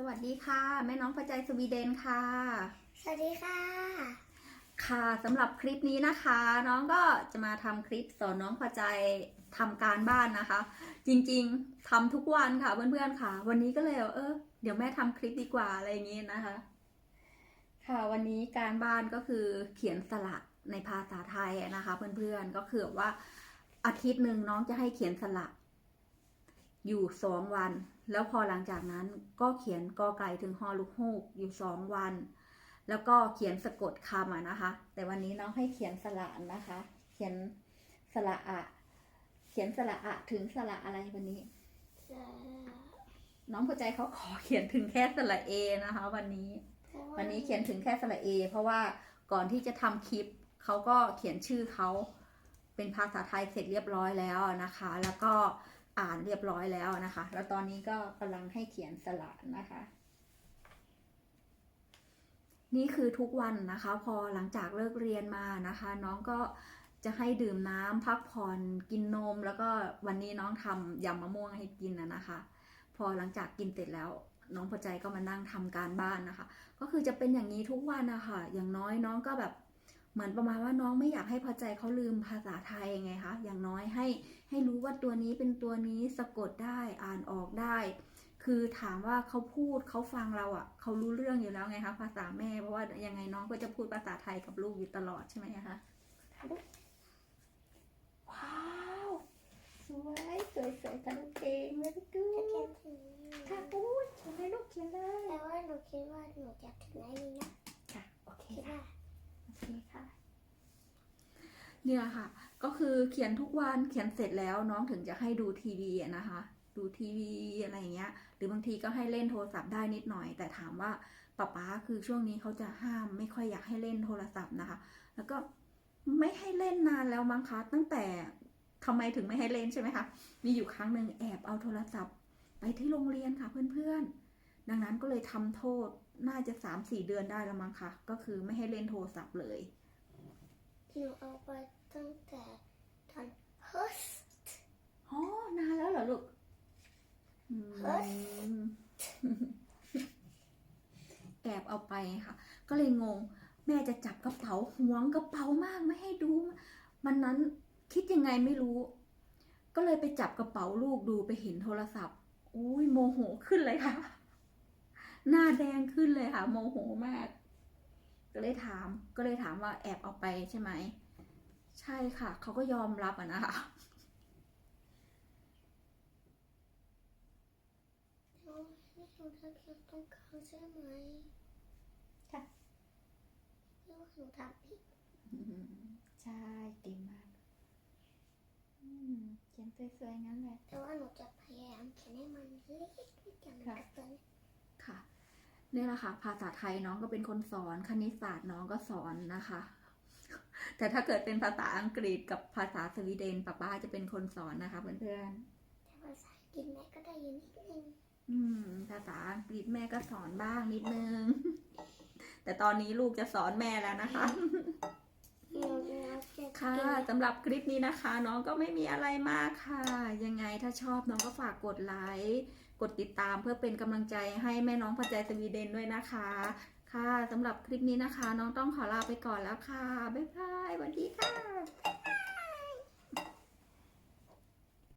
สวัสดีค่ะ แม่น้องพระใจสวีเดนค่ะ สวัสดีค่ะ ค่ะสำหรับคลิปนี้นะคะ น้องก็จะมาทำคลิปสอนน้องพระใจทำการบ้านนะคะ จริงๆทำทุกวันค่ะเพื่อนๆค่ะ วันนี้ก็เลยเออเดี๋ยวแม่ทำคลิปดีกว่าอะไรอย่างนี้นะคะ ค่ะวันนี้การบ้านก็คือเขียนสระในภาษาไทยนะคะ เพื่อนๆก็คือว่าอาทิตย์หนึ่งน้องจะให้เขียนสระ อยู่สองวัน แล้วพอหลังจากนั้นก็เขียนกอไก่ถึงฮอลูกฮูกอยู่สองวัน แล้วก็เขียนสะกดคำอะนะคะ แต่วันนี้น้องให้เขียนสระนะคะ เขียนสระอะเขียนสระอะถึงสระอะไรวันนี้ น้องพอใจเขาขอเขียนถึงแค่สระเอนะคะ วันนี้ วันนี้เขียนถึงแค่สระเอ เพราะว่าก่อนที่จะทำคลิปเขาก็เขียนชื่อเขาเป็นภาษาไทยเสร็จเรียบร้อยแล้วนะคะ แล้วก็ อ่านเรียบร้อยแล้วนะคะ แล้วตอนนี้ก็กำลังให้เขียนสระนะคะ นี่คือทุกวันนะคะ พอหลังจากเลิกเรียนมานะคะ น้องก็จะให้ดื่มน้ำพักผ่อนกินนม แล้วก็วันนี้น้องทำยำมะม่วงให้กินนะนะคะ พอหลังจากกินเสร็จแล้วน้องพอใจก็มานั่งทำการบ้านนะคะ ก็คือจะเป็นอย่างนี้ทุกวันนะคะอย่างน้อยน้องก็แบบ เหมือนประมาณว่าน้องไม่อยากให้พอใจเขาลืมภาษาไทยไงคะ อย่างน้อยให้ให้รู้ว่าตัวนี้เป็นตัวนี้สะกดได้อ่านออกได้ คือถามว่าเขาพูดเขาฟังเราอะ่ะเขารู้เรื่องอยู่แล้วไงคะภาษาแม่เพราะว่ายังไงน้องก็จะพูดภาษาไทยกับลูกอยู่ตลอดใช่ไหมคะว้าวสวยสวยสวยกันเองเลยดูจะเขียนถึงค่ะพูดเขียนเลยลูกเขียนเลยแต่ว่าหนูคิดว่าหนูจะถึงไอ้นี้นะ ค่ะโอเค คิด ค่ะ ว่า โอเคค่ะ เนี่ยค่ะ ก็คือเขียนทุกวันเขียนเสร็จแล้วน้องถึงจะให้ดูทีวีนะคะ ดูทีวีอะไรอย่างเงี้ย หรือบางทีก็ให้เล่นโทรศัพท์ได้นิดหน่อย แต่ถามว่าป๊าป๊าคือช่วงนี้เขาจะห้ามไม่ค่อยอยากให้เล่นโทรศัพท์นะคะ แล้วก็ไม่ให้เล่นนานแล้วมั้งคะตั้งแต่ทำไมถึงไม่ให้เล่นใช่ไหมคะ มีอยู่ครั้งหนึ่งแอบเอาโทรศัพท์ ไปที่โรงเรียนค่ะเพื่อนๆ ดังนั้นก็เลยทำโทษน่าจะสามสี่เดือนได้แล้วมั้งคะก็คือไม่ให้เล่นโทรศัพท์เลย หนูเอาไปตั้งแต่ตอน first อ๋อนานแล้วเหรอลูกอืมเฮ้ยแอบเอาไปค่ะ ก็เลยงง แม่จะจับกระเป๋าหวงกระเป๋ามากไม่ให้ดูมันนั้นคิดยังไงไม่รู้ ก็เลยไปจับกระเป๋าลูกดูไปเห็นโทรศัพท์อุ้ยโมโหขึ้นเลยค่ะ หน้าแดงขึ้นเลยค่ะ โมโหมาก ก็เลยถามก็เลยถามว่าแอบเอาไปใช่ไหม ใช่ค่ะ เขาก็ยอมรับอะนะคะหนูให้หนูทำเขียนตรงกลางใช่ไหมค่ะหรือว่าหนูทำผิดอืมใช่เก่งมากอืมเขียนสวยๆงั้นแหละแต่ว่าหนูจะพยายามเขียนให้มันเล็กนิดอย่าง ค่ะ กับตัวนี้ ค่ะ นี่แหละค่ะ ภาษาไทยน้องก็เป็นคนสอน คณิตศาสตร์น้องก็สอนนะคะ แต่ถ้าเกิดเป็นภาษาอังกฤษกับภาษาสวีเดนป้าป้าจะเป็นคนสอนนะคะ เพื่อนแต่ภาษาอังกฤษแม่ก็ได้ยินนิดนึงๆอืม ภาษาอังกฤษแม่ก็สอนบ้างนิดนึง แต่ตอนนี้ลูกจะสอนแม่แล้วนะคะหนูจะเก็บ ค่ะสำหรับคลิปนี้นะคะ น้องก็ไม่มีอะไรมากค่ะ ยังไงถ้าชอบน้องก็ฝากกดไลค์กดติดตามเพื่อเป็นกำลังใจให้แม่น้องพอใจสวีเดนด้วยนะคะ ค่ะสำหรับคลิปนี้นะคะ น้องต้องขอลาไปก่อนแล้วค่ะ บ๊ายบายสวัสดีค่ะ